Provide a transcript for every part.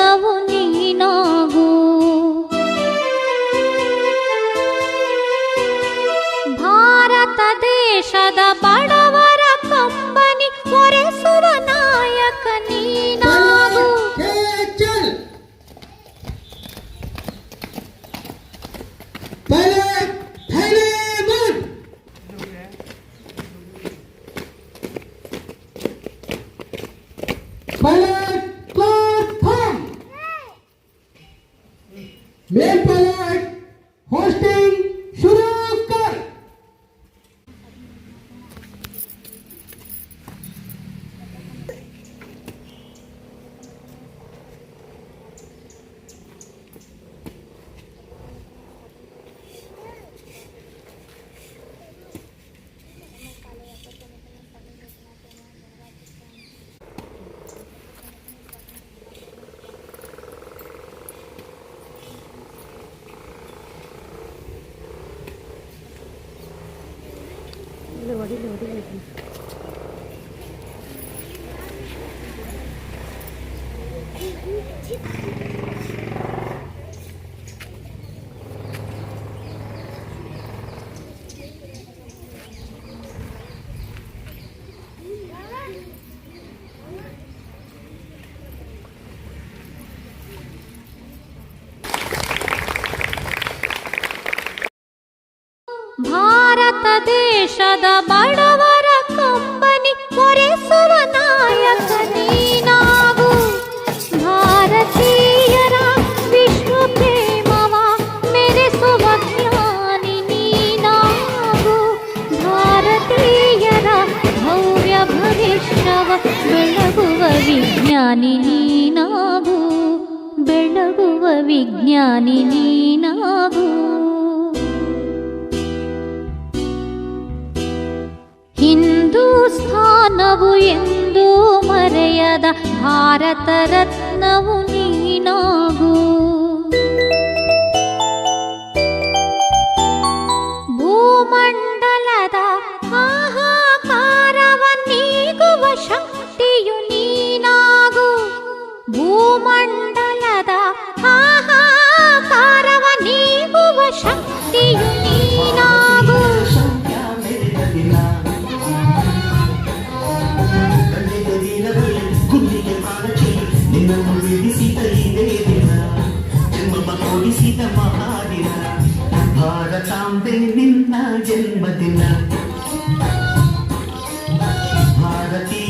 ఉన్నావు నీ నా 我的我的我的 ದೇಶದ ಬಡವರ ಕಂಬನಿ ಒರೆಸುವ ನಾಯಕ ನೀನಾಗು ಭಾರತೀಯರ ವಿಶ್ವ ಪ್ರೇಮವ ಮೆರೆಸುವ ಜ್ಞಾನಿ ನೀನಾಗು ಭಾರತೀಯರ ಭವ್ಯ ಭವಿಷ್ಯವ ಬೆಳಗುವ ವಿಜ್ಞಾನಿ ನೀನಾಗು ಬೆಳಗುವ ವಿಜ್ಞಾನಿ ನೀನಾಗು ಹಿಂದೂಸ್ಥಾನವು ಎಂದೂ ಮರೆಯದ ಭಾರತ ರತ್ನವು ನೀನಾಗು. ನಿನ್ನನ್ನು ಬಿಡಿಸಿದ ಇದೇ ದಿನ ಜನ್ಮ ಕೊಡಿಸಿದ ಮಹಾದಿನ ಭಾರತಾಂಬೆ ನಿನ್ನ ಜನ್ಮದಿನ ಭಾರತೀಯ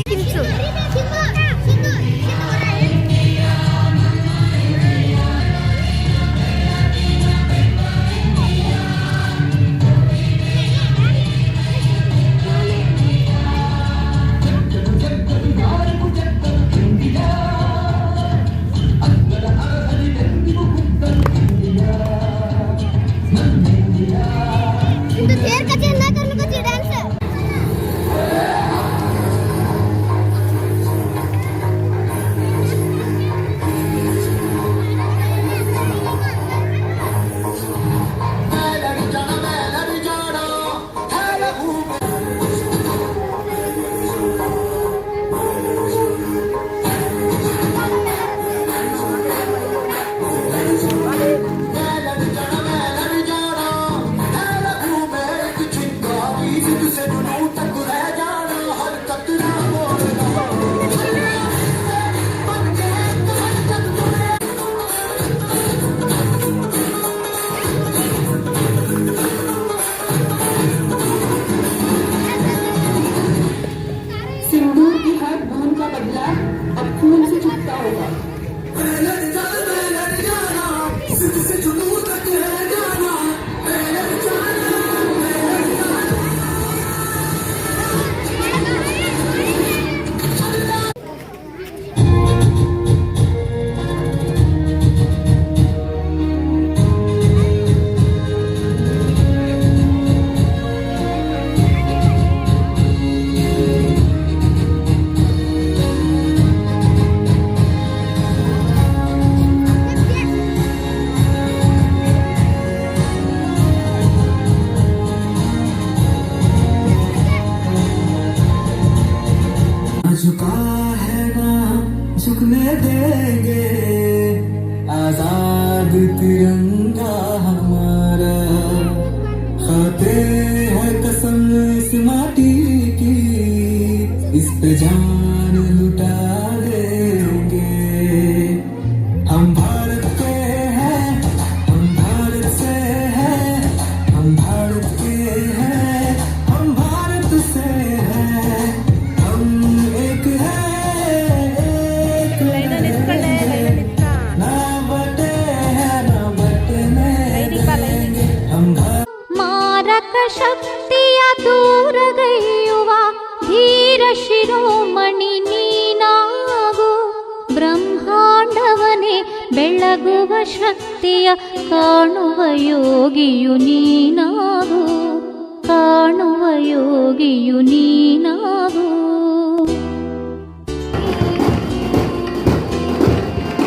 जान लुटा देंगे हम भारत के हैं हम भारत से हैं हम भारत के हैं हम भारत से हैं। हम एक हैं ना बटे हैं ना बटने देंगे हम मारक शक्तियाँ दूर गई? ಶಿರೋಮಣಿ ನೀನಾಗು ಬ್ರಹ್ಮಾಂಡವನೇ ಬೆಳಗುವ ಶಕ್ತಿಯ ಕಾಣುವ ಯೋಗಿಯು ನೀನಾಗು, ಕಾಣುವ ಯೋಗಿಯು ನೀನಾಗು.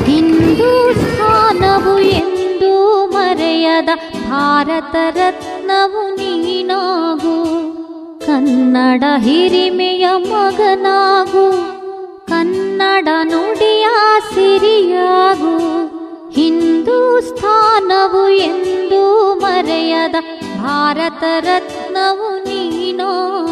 ಹಿಂದೂಸ್ಥಾನವು ಎಂದೂ ಮರೆಯದ ಭಾರತ ರತ್ನವು ನೀನಾಗು. ಕನ್ನಡ ಹಿರಿಮೆಯ ಮಗನಾಗು ಕನ್ನಡ ನುಡಿಯ ಸಿರಿಯಾಗು. ಹಿಂದೂಸ್ಥಾನವು ಎಂದು ಮರೆಯದ ಭಾರತ ರತ್ನವು ನೀನಾಗು